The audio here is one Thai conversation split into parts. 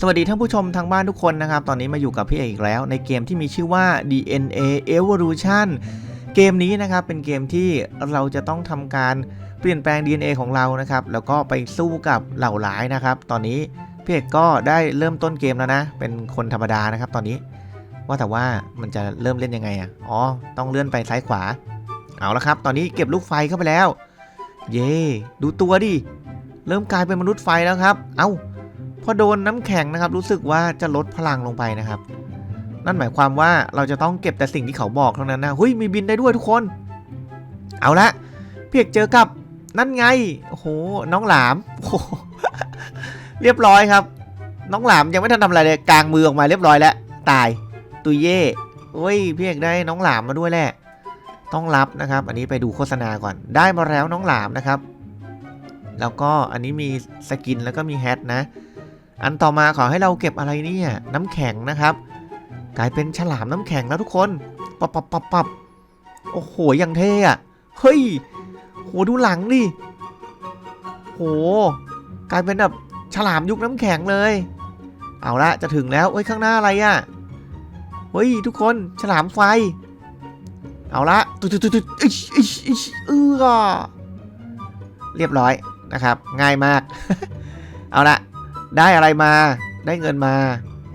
สวัสดีท่านผู้ชมทางบ้านทุกคนนะครับ ตอนนี้มาอยู่กับพี่เอกอีกแล้ว ในเกมที่มีชื่อว่า DNA Evolution เกมนี้นะครับเป็นเกมที่เราจะต้องทำการเปลี่ยนแปลง DNA ของเรานะครับ แล้วก็ไปสู้กับเหล่าร้ายนะครับ ตอนนี้พี่เอกก็ได้เริ่มต้นเกมแล้วนะ เป็นคนธรรมดานะครับ ตอนนี้ ว่าแต่ว่ามันจะเริ่มเล่นยังไงอะอ๋อ ต้องเลื่อนไปซ้ายขวา เอาละครับ ตอนนี้เก็บลูกไฟเข้าไปแล้ว เย่ดูตัวดิเริ่มกลายเป็นมนุษย์ไฟแล้วครับ เอ้า พอโดนน้ำแข็งนะครับ รู้สึกว่าจะลดพลังลงไปนะครับ นั่นหมายความว่าเราจะต้องเก็บแต่สิ่งที่เขาบอกเท่านั้นนะเฮ้ยมีบินได้ด้วยทุกคน เอาละเพียกเจอกับนั่นไงโอ้โหน้องหลามโอ้โหเรียบร้อยครับ น้องหลามยังไม่ทันทำอะไรเลยกลางมือออกมาเรียบร้อยแล้ว ตายตุยเย่เฮ้ยเพียกได้น้องหลามมาด้วยแหละต้องรับนะครับ อันนี้ไปดูโฆษณาก่อน ได้มาแล้วน้องหลามนะครับ แล้วก็อันนี้มีสกินแล้วก็มีแฮทนะ อันต่อมาขอให้เราเก็บอะไรเนี่ยน้ำแข็งนะครับ กลายเป็นฉลามน้ำแข็งแล้วทุกคนปับปับปับปับโอ้โหยังเท่อะเฮ้ยโหดูหลังดิโหกลายเป็นแบบฉลามยุคน้ำแข็งเลย เอาละจะถึงแล้วเอ้ยข้างหน้าอะไรอะเฮ้ยทุกคนฉลามไฟ เอาละตุ๊ดตุ๊ดตุ๊ดตุ๊ดอิชอิชอิชเออเรียบร้อยนะครับ ง่ายมาก เอาละ ได้อะไรมาได้เงินมา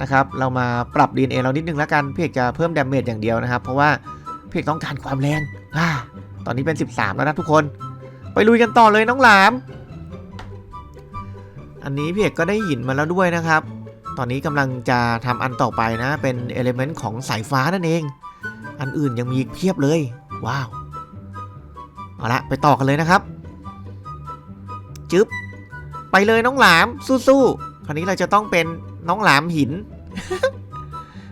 นะครับ เรามาปรับ DNA เรานิดนึงแล้วกันพี่เอกจะเพิ่มดาเมจอย่างเดียวนะครับ เพราะว่าพี่เอกต้องการความแรงอ่าตอนนี้เป็น 13 แล้วนะทุกคน ไปลุยกันต่อเลยน้องหลาม อันนี้พี่เอกก็ได้หินมาแล้วด้วยนะครับ ตอนนี้กำลังจะทำอันต่อไปนะ เป็นเอลิเมนต์ของสายฟ้านั่นเอง อันอื่นยังมีอีกเพียบเลย ว้าว เอาละไปต่อกันเลยนะครับ จึ๊บ ไปเลยน้องหลามสู้ๆคราวนี้เราจะต้องเป็นน้องหลามหิน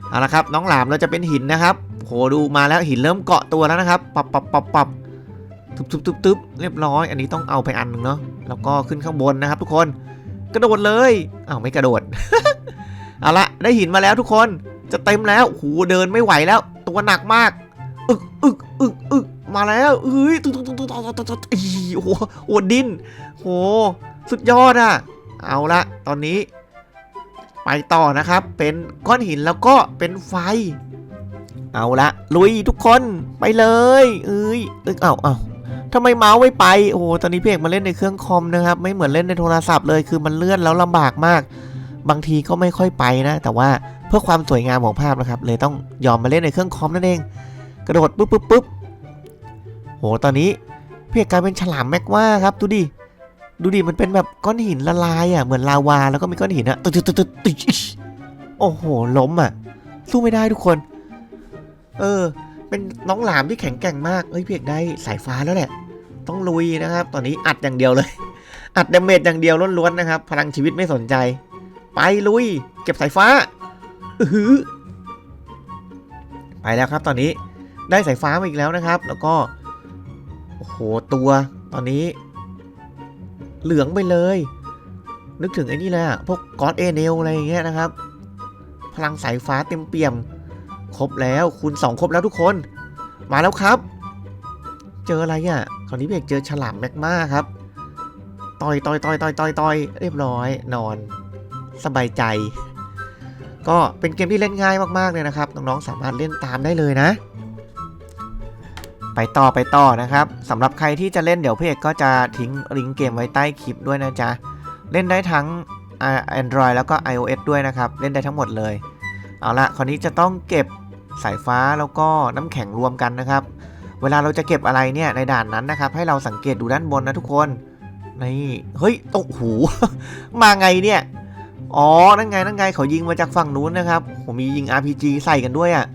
เอาละครับ น้องหลามเราจะเป็นหินนะครับโหดูมาแล้วหินเริ่มเกาะตัวแล้วนะครับปับปับปับปับทุบทุบทุบทุบเรียบร้อย อันนี้ต้องเอาไปอันหนึ่งเนาะแล้วก็ขึ้นข้างบนนะครับ ทุกคนกระโดดเลยอ้าวไม่กระโดดเอาละได้หินมาแล้วทุกคนจะเต็มแล้วโหเดินไม่ไหวแล้ว ตัวหนักมากอึกอึกอึกอึกมาแล้วเฮ้ยตุ๊ดตุ๊ดตุ๊ดตุ๊ตุ๊ตุ๊ตุ๊โอ้โหดดินโห สุดยอดอะเอาละตอนนี้ไปต่อนะครับ เป็นก้อนหินแล้วก็เป็นไฟ เอาละลุยทุกคนไปเลย เอ้ยเอ้ยเอาเอาทำไมเมาส์ไม่ไป โอ้ตอนนี้พี่เอกมาเล่นในเครื่องคอมนะครับ ไม่เหมือนเล่นในโทรศัพท์เลย คือมันเลื่อนแล้วลำบากมาก บางทีก็ไม่ค่อยไปนะ แต่ว่าเพื่อความสวยงามของภาพนะครับ เลยต้องยอมมาเล่นในเครื่องคอมนั่นเอง กระโดดปุ๊บปุ๊บปุ๊บโห ตอนนี้พี่เอกกลายเป็นฉลามแม็กว่าครับ ดูดิ ดูดิมันเป็นแบบก้อนหินละลายอะเหมือนลาวาแล้วก็มีก้อนหินอะตึ๊ดตึ๊ดตึ๊ดตึ๊ดโอ้โหล้มอะ สู้ไม่ได้ทุกคน เออ เป็นน้องหลามที่แข็งแกร่งมากเอ้ยเพียกได้สายฟ้าแล้วแหละ ต้องลุยนะครับ ตอนนี้อัดอย่างเดียวเลย อัดดาเมจอย่างเดียวล้วนๆนะครับ พลังชีวิตไม่สนใจ ไปลุย เก็บสายฟ้าอือหือไปแล้วครับ ตอนนี้ได้สายฟ้ามาอีกแล้วนะครับ แล้วก็โอ้โหตัวตอนนี้ เหลืองไปเลย นึกถึงไอ้นี่เลยอะพวกกอดเอเนลอะไรอย่างเงี้ยนะครับ พลังสายฟ้าเต็มเปี่ยม ครบแล้วคูณสองครบแล้วทุกคน มาแล้วครับ เจออะไรอะคราวนี้เบกเจอฉลามแมกมาครับต่อยต่อยต่อยต่อยต่อยต่อยเรียบร้อยนอน สบายใจ ก็เป็นเกมที่เล่นง่ายมากๆเลยนะครับน้องๆสามารถเล่นตามได้เลยนะ ไปต่อไปต่อนะครับสำหรับใครที่จะเล่นเดี๋ยวพี่เอกก็จะทิ้งลิงก์เกมไว้ใต้คลิปด้วยนะจ๊ะ เล่นได้ทั้งอ่า Android แล้วก็ iOS ด้วยนะครับ เล่นได้ทั้งหมดเลย เอาละคราวนี้จะต้องเก็บสายฟ้าแล้วก็น้ำแข็งรวมกันนะครับ เวลาเราจะเก็บอะไรเนี่ยในด่านนั้นนะครับ ให้เราสังเกตดูด้านบนนะทุกคนนี่เฮ้ยโอ้โหมาไงเนี่ยอ๋อ นั่นไง นั่นไง เขายิงมาจากฝั่งนู้นนะครับ ผมมียิง RPG ใส่กันด้วยอะ่ะ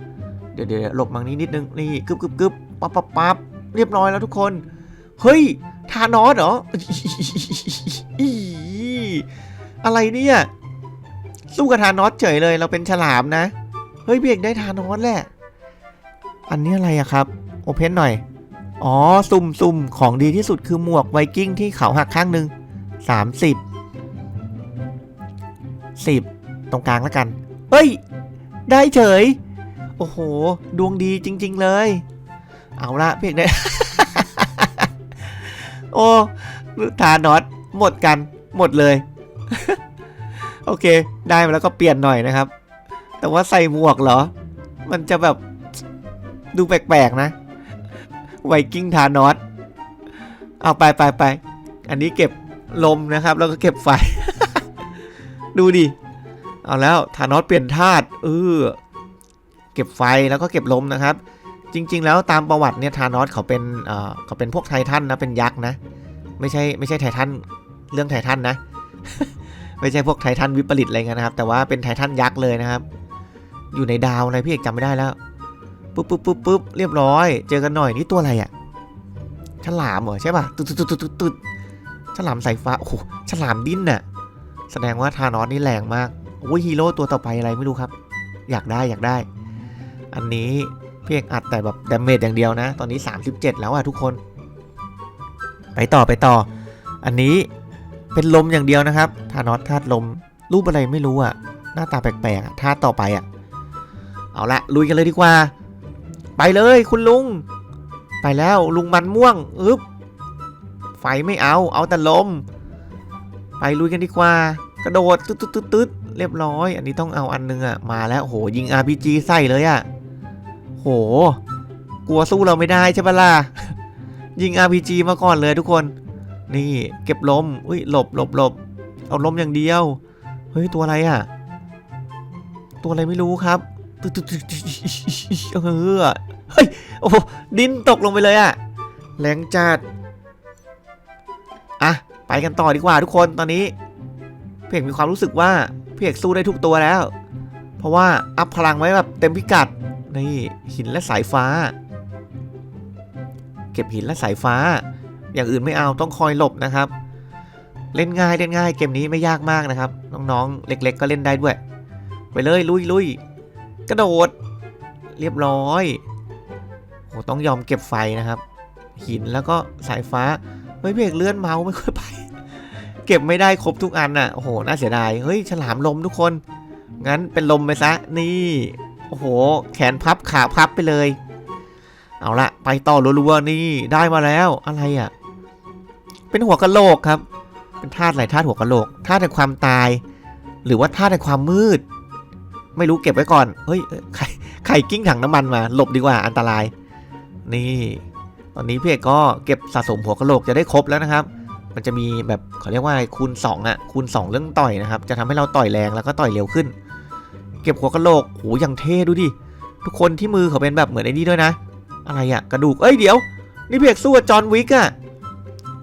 เดี๋ยวเดี๋ยวหลบมังนี้นิดนึง นี่กึบกึบกึบ ปั๊บปั๊บปั๊บเรียบร้อยแล้วทุกคน เฮ้ยทานอสเหรออีอะไรเนี่ยสู้กับทานอสเฉยเลย เราเป็นฉลามนะ เฮ้ยเบียกได้ทานอสแหละ อันนี้อะไรอะครับ โอเพนหน่อย อ๋อ ซุ่มซุ่มของดีที่สุดคือหมวกไวกิ้งที่เขาหักข้างหนึ่งสามสิบสิบตรงกลางแล้วกัน เฮ้ย ได้เฉย โอ้โห ดวงดีจริง ๆ เลย เอาละเพียงได้ โอ้ทานอสหมดกันหมดเลย โอเค ได้มาแล้วก็เปลี่ยนหน่อยนะครับ แต่ว่าใส่หมวกเหรอ มันจะแบบดูแปลกๆนะ ไวกิ้งทานอสเอาไปไปไป อันนี้เก็บลมนะครับ แล้วก็เก็บไฟ ดูดิ เอาแล้วทานอสเปลี่ยนธาตุเออเก็บไฟแล้วก็เก็บลมนะครับ จริง ๆ แล้วตามประวัติเนี่ยทานอสเขาเป็นเขาเป็นพวกไททันนะเป็นยักษ์นะ ไม่ใช่ไม่ใช่ไททันเรื่องไททันนะ ไม่ใช่พวกไททันวิปริตอะไรเงี้ยนะครับ แต่ว่าเป็นไททันยักษ์เลยนะครับ อยู่ในดาวอะไรพี่เอกจำไม่ได้แล้วปุ๊บปุ๊บปุ๊บปุ๊บเรียบร้อย เจอกันหน่อยนี่ตัวอะไรอะฉลามเหรอใช่ป่ะตึ๊ดตึ๊ดตึ๊ดตึ๊ดตึ๊ดฉลามสายฟ้าโอ้โหฉลามดิ้นน่ะแสดงว่าทานอสนี่แรงมากโอ้ยฮีโร่ตัวต่อไปอะไรไม่รู้ครับ อยากได้อยากได้ อันนี้ พี่เอกอัดแต่แบบดาเมจอย่างเดียวนะ ตอนนี้ 37 แล้วอะทุกคน ไปต่อไปต่อ อันนี้เป็นลมอย่างเดียวนะครับทานอสธาตุลม รูปอะไรไม่รู้อะหน้าตาแปลกๆธาตุต่อไปอะเอาละลุยกันเลยดีกว่า ไปเลยคุณลุง ไปแล้วลุงมันม่วงอึ๊บไฟไม่เอา เอาแต่ลม ไปลุยกันดีกว่า กระโดดตึ๊ดตึ๊ดตึ๊ดตึ๊ดเรียบร้อย อันนี้ต้องเอาอันนึงอะมาแล้วโหยิง RPG ใส่เลยอะ โห กลัวสู้เราไม่ได้ใช่ปะล่ะ ยิง RPG มาก่อนเลยทุกคน นี่เก็บลมอุ้ยหลบหลบหลบ เอาลมอย่างเดียว เฮ้ย ตัวอะไรอะตัวอะไรไม่รู้ครับตึ๊ดตึ๊ดตึ๊ดตึ๊ดเออเฮ้ย โอ้โห ดินตกลงไปเลยอะแรงจัด อะ ไปกันต่อดีกว่าทุกคนตอนนี้เพี่เอกมีความรู้สึกว่าเพี่เอกสู้ได้ทุกตัวแล้ว เพราะว่าอัพพลังไว้แบบเต็มพิกัด นี่หินและสายฟ้า เก็บหินและสายฟ้า อย่างอื่นไม่เอาต้องคอยหลบนะครับ เล่นง่ายเล่นง่ายเกมนี้ไม่ยากมากนะครับ น้องๆ เล็ก ๆ ก็เล่นได้ด้วย ไปเลยลุยลุยกระโดด เรียบร้อยโอ้ต้องยอมเก็บไฟนะครับ หินแล้วก็สายฟ้าเฮ้ยพี่เอกเลื่อนเมาส์ไม่ค่อยไป เก็บไม่ได้ครบทุกอันน่ะโอ้โหน่าเสียดายเฮ้ยฉลามลมทุกคน งั้นเป็นลมไปซะนี่ โอ้โห แขนพับขาพับไปเลย เอาละไปต่อรัวๆนี่ได้มาแล้วอะไรอะ่ะ เป็นหัวกะโหลกครับ เป็นธาตุอะไรธาตุหัวกะโหลกธาตุแห่งความตาย หรือว่าธาตุแห่งความมืด ไม่รู้เก็บไว้ก่อนเฮ้ยไข่ไข่กิ้งถังน้ำมันมา หลบดีกว่าอันตราย นี่ ตอนนี้พี่เอกก็เก็บสะสมหัวกะโหลกจะได้ครบแล้วนะครับมันจะมีแบบเขาเรียกว่าคูณ2อะคูณ 2 เรื่องต่อยนะครับ จะทำให้เราต่อยแรงแล้วก็ต่อยเร็วขึ้น เก็บหัวกะโหลกโหอย่างเท่ดูดิ ทุกคนที่มือเขาเป็นแบบเหมือนไอ้นี่ด้วยนะ อะไรอะกระดูก เอ้ยเดี๋ยว นี่เพียกสู้กับจอห์นวิกอะ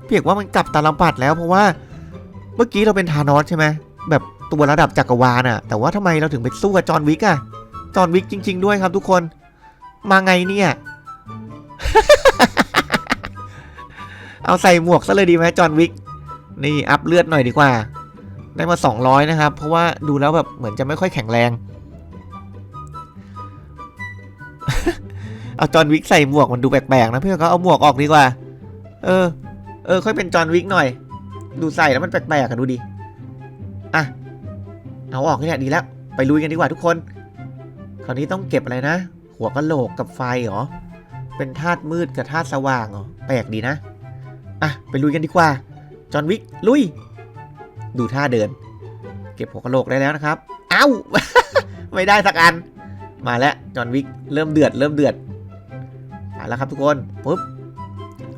เพียกว่ามันกลับตาลำปัดแล้วเพราะว่า เมื่อกี้เราเป็นธานอสใช่ไหมแบบตัวระดับจักรวาลอะแต่ว่าทำไมเราถึงไปสู้กับจอห์นวิกอะจอห์นวิกจริง ๆ ด้วยครับทุกคน มาไงเนี่ย เอาใส่หมวกซะเลยดีไหมจอห์นวิก นี่อัพเลือดหน่อยดีกว่า ได้มา 200 นะครับ เพราะว่าดูแล้วแบบเหมือนจะไม่ค่อยแข็งแรง เอาจอนวิกใส่หมวกมันดูแปลกๆนะเพื่อนก็เอาหมวกออกดีกว่า เออ เออ ค่อยเป็นจอนวิกหน่อย ดูใส่แล้วมันแปลกๆอะดูดิ อะ เอาออกเนี่ยดีแล้ว ไปลุยกันดีกว่าทุกคน คราวนี้ต้องเก็บอะไรนะ หัวกะโหลกกับไฟเหรอ เป็นธาตุมืดกับธาตุสว่างเหรอ แปลกดีนะ อะ ไปลุยกันดีกว่า จอนวิกลุย ดูท่าเดิน เก็บหัวกะโหลกได้แล้วนะครับ เอ้า ไม่ได้สักอัน มาแล้วจอห์นวิกเริ่มเดือดเริ่มเดือดมาแล้วครับทุกคนปุ๊บ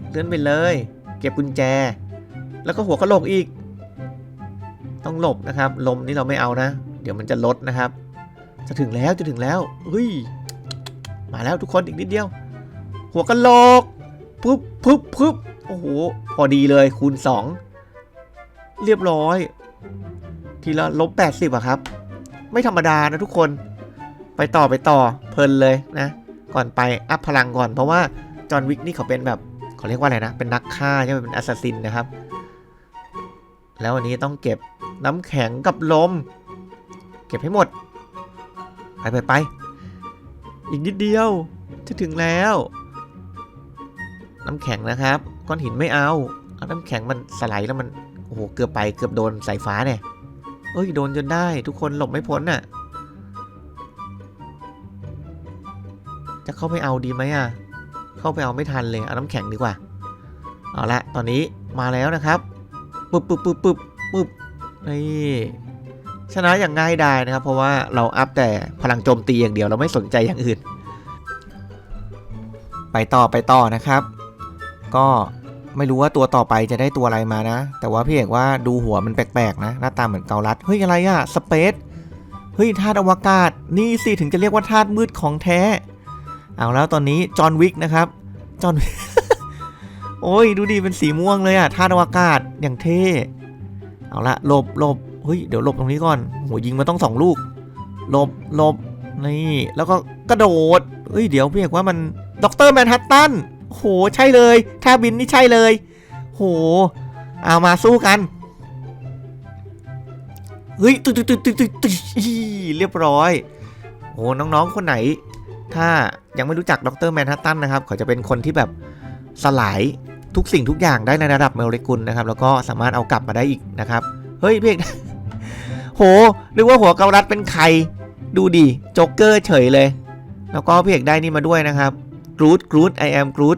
เลื่อนไปเลย เก็บกุญแจ แล้วก็หัวกะโหลกอีก ต้องหลบนะครับ ลมนี่เราไม่เอานะ เดี๋ยวมันจะลดนะครับ จะถึงแล้วจะถึงแล้วเฮ้ยมาแล้วทุกคนอีกนิดเดียว หัวกะโหลกปุ๊บปุ๊บปุ๊บโอ้โหพอดีเลยคูณ 2 เรียบร้อย ทีละลบ80อะครับ ไม่ธรรมดานะทุกคน ไปต่อไปต่อเพลินเลยนะ ก่อนไปอัพพลังก่อนเพราะว่าจอห์นวิกนี่เขาเป็นแบบเขาเรียกว่าอะไรนะ เป็นนักฆ่าใช่ไหมเป็นแอสซัสซินนะครับ แล้ววันนี้ต้องเก็บน้ำแข็งกับลม เก็บให้หมด ไปไปไปอีกนิดเดียวจะถึงแล้ว น้ำแข็งนะครับ ก้อนหินไม่เอา เอาน้ำแข็งมันสไลด์แล้วมัน อ้โหเกือบไปเกือบโดนสายฟ้าเนี่ยเอ้ยโดนจนได้ทุกคนหลบไม่พ้นน่ะ จะเข้าไปเอาดีไหมอะ เข้าไปเอาไม่ทันเลยเอาน้ำแข็งดีกว่า เอาละตอนนี้มาแล้วนะครับปึ๊บปึ๊บปึ๊บปึ๊บปึ๊บนี่ชนะอย่างง่ายดายนะครับ เพราะว่าเราอัพแต่พลังโจมตีอย่างเดียวเราไม่สนใจอย่างอื่น ไปต่อไปต่อนะครับ ก็ ไม่รู้ว่าตัวต่อไปจะได้ตัวอะไรมานะ แต่ว่าพี่เอกว่าดูหัวมันแปลกๆนะ หน้าตาเหมือนเกาลัด เฮ้ยอะไรอะสเปซ เฮ้ยธาตุอวกาศ นี่สิถึงจะเรียกว่าธาตุมืดของแท้ เอาแล้วตอนนี้จอห์นวิกนะครับ จอห์นโอ้ยดูดิเป็นสีม่วงเลยอะธาตุอวกาศอย่างเท่ เอาละหลบหลบเฮ้ยเดี๋ยวหลบตรงนี้ก่อนโหยิงมาต้องสองลูกหลบหลบนี่แล้วก็กระโดดเฮ้ยเดี๋ยวพี่เอกว่ามันด็อกเตอร์แมนฮัตตัน โหใช่เลยท่าบินนี่ใช่เลย โห เอามาสู้กันเฮ้ยตึ๊ดตึ๊ดตึ๊ดตึ๊ดตึ๊ดเรียบร้อยโอ้น้องๆคนไหน ถ้ายังไม่รู้จักดรแมนฮัตตันนะครับเขาจะเป็นคนที่แบบสลายทุกสิ่งทุกอย่างได้ในระดับโมเลกุลนะครับ แล้วก็สามารถเอากลับมาได้อีกนะครับ เฮ้ยเพี่เอกโหนึกว่าหัวเกาลัดเป็นใคร ดูดิจ๊กเกอร์เฉยเลย แล้วก็เพี่เอกได้นี่มาด้วยนะครับ กรูดกรูดไอแอมกรูด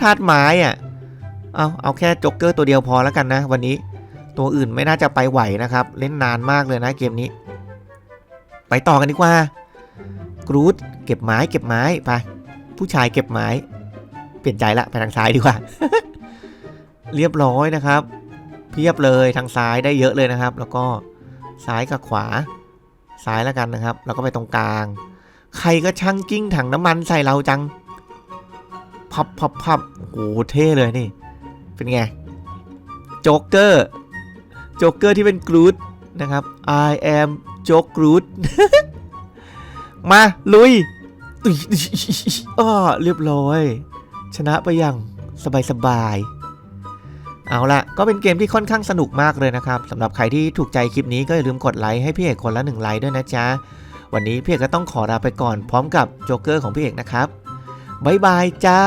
ธาตุไม้อะ เอาเอาแค่โจ๊กเกอร์ตัวเดียวพอแล้วกันนะ วันนี้ตัวอื่นไม่น่าจะไปไหวนะครับ เล่นนานมากเลยนะเกมนี้ ไปต่อกันดีกว่ากรูดเก็บไม้เก็บไม้ไปผู้ชายเก็บไม้ เปลี่ยนใจละไปทางซ้ายดีกว่า เรียบร้อยนะครับ เพียบเลยทางซ้ายได้เยอะเลยนะครับ แล้วก็ซ้ายกับขวาซ้ายแล้วกันนะครับ แล้วก็ไปตรงกลาง ใครก็ช่างกิ้งถังน้ำมันใส่เราจัง พับพับพับโอ้โหเท่เลยนี่ เป็นไง โจ๊กเกอร์ โจ๊กเกอร์ที่เป็นกรูดนะครับ I am โจ๊กกรูดมา ลุยอ้อเรียบร้อย ชนะไปอย่างสบายๆเอาละก็เป็นเกมที่ค่อนข้างสนุกมากเลยนะครับสำหรับใครที่ถูกใจคลิปนี้ก็อย่าลืมกดไลค์ให้พี่เอกคนละหนึ่งไลค์ด้วยนะจ๊ะ วันนี้พี่เอกก็ต้องขอลาไปก่อนพร้อมกับโจ๊กเกอร์ของพี่เอกนะครับบ๊ายบายจ้า